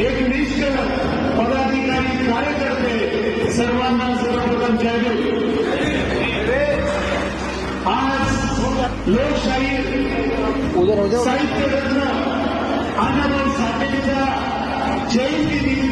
एक निष्ठ पदाधिकारी कार्यकर्ते सर्वांना सर्वप्रथम जाहीर आज लोकशाहीर साहित्यरत्न अण्णाभाऊ साठेंच्या जयंती दिन